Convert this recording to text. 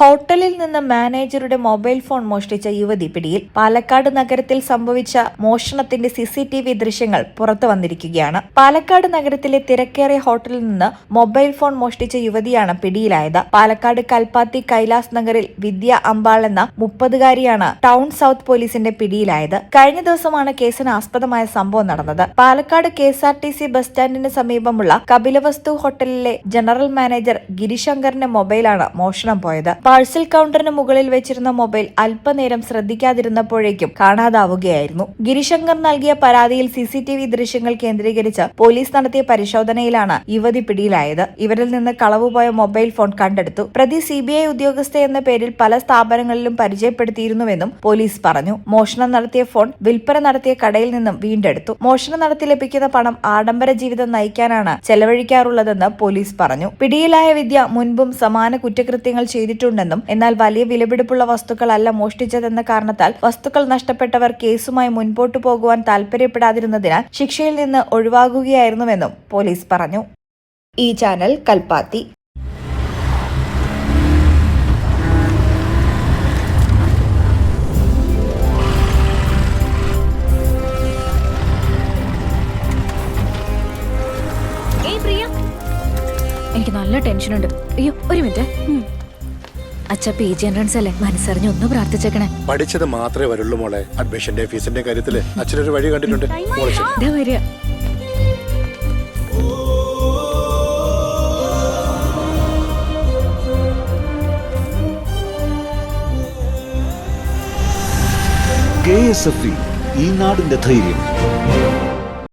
ഹോട്ടലിൽ നിന്ന് മാനേജറുടെ മൊബൈൽ ഫോൺ മോഷ്ടിച്ച യുവതി പിടിയിൽ പാലക്കാട് നഗരത്തിൽ സംഭവിച്ച മോഷണത്തിന്റെ സിസിടിവി ദൃശ്യങ്ങൾ പുറത്തു വന്നിരിക്കുകയാണ്. പാലക്കാട് നഗരത്തിലെ തിരക്കേറിയ ഹോട്ടലിൽ നിന്ന് മൊബൈൽ ഫോൺ മോഷ്ടിച്ച യുവതിയാണ് പിടിയിലായത്. പാലക്കാട് കൽപ്പാത്തി കൈലാസ് നഗറിൽ വിദ്യ അമ്പാൾ എന്ന മുപ്പതുകാരിയാണ് ടൗൺ സൗത്ത് പോലീസിന്റെ പിടിയിലായത്. കഴിഞ്ഞ ദിവസമാണ് കേസിന് ആസ്പദമായ സംഭവം നടന്നത്. Palakkad K S R T C bus സ്റ്റാൻഡിന് സമീപമുള്ള കപിലവസ്തു ഹോട്ടലിലെ ജനറൽ മാനേജർ ഗിരിശങ്കറിന്റെ മൊബൈലാണ് മോഷണം പോയത്. പാഴ്സൽ കൗണ്ടറിന് മുകളിൽ വെച്ചിരുന്ന മൊബൈൽ അല്പനേരം ശ്രദ്ധിക്കാതിരുന്നപ്പോഴേക്കും കാണാതാവുകയായിരുന്നു. ഗിരിശങ്കർ നൽകിയ പരാതിയിൽ സി സി ടി വി ദൃശ്യങ്ങൾ കേന്ദ്രീകരിച്ച് പോലീസ് നടത്തിയ പരിശോധനയിലാണ് യുവതി പിടിയിലായത്. ഇവരിൽ നിന്ന് കളവുപോയ മൊബൈൽ ഫോൺ കണ്ടെടുത്തു. പ്രതി സിബിഐ ഉദ്യോഗസ്ഥ എന്ന പേരിൽ പല സ്ഥാപനങ്ങളിലും പരിചയപ്പെടുത്തിയിരുന്നുവെന്നും പോലീസ് പറഞ്ഞു. മോഷണം നടത്തിയ ഫോൺ വിൽപ്പന നടത്തിയ കടയിൽ നിന്നും വീണ്ടെടുത്തു. മോഷണം നടത്തി ലഭിക്കുന്ന പണം ആഡംബര ജീവിതം നയിക്കാനാണ് ചെലവഴിക്കാറുള്ളതെന്ന് പോലീസ് പറഞ്ഞു. പിടിയിലായ വിദ്യ മുൻപും സമാന കുറ്റകൃത്യങ്ങൾ ചെയ്തിട്ടുണ്ടെന്നും എന്നാൽ വലിയ വിലപിടിപ്പുള്ള വസ്തുക്കളല്ല മോഷ്ടിച്ചതെന്ന കാരണത്താൽ വസ്തുക്കൾ നഷ്ടപ്പെട്ടവർ കേസുമായി മുൻപോട്ടു പോകുവാൻ താൽപര്യപ്പെടാതിരുന്നതിനാൽ ശിക്ഷയിൽ നിന്ന് ഒഴിവാകുകയായിരുന്നുവെന്നും പോലീസ് പറഞ്ഞു. ഈ ചാനൽ കൽപ്പാത്തി. എനിക്ക് നല്ല ടെൻഷനുണ്ട്. അയ്യോ ഒരു മിനിറ്റ്. അച്ഛ പി ജി എൻട്രൻസ് അല്ലേ? മനസ്സറിഞ്ഞ് ഒന്ന് പ്രാർത്ഥിച്ചേക്കണേ. പഠിച്ചത് മാത്രമേ വരുള്ളൂ മോളെ. അഡ്മിഷന്റെ ഫീസിന്റെ കാര്യത്തിൽ അച്ഛനൊരു വഴി കണ്ടിട്ടുണ്ട്. മോളെ ചെല്ല്. ഇതാ വരിക. കെ എസ് എഫ് ഈ നാടിന്റെ ധൈര്യം.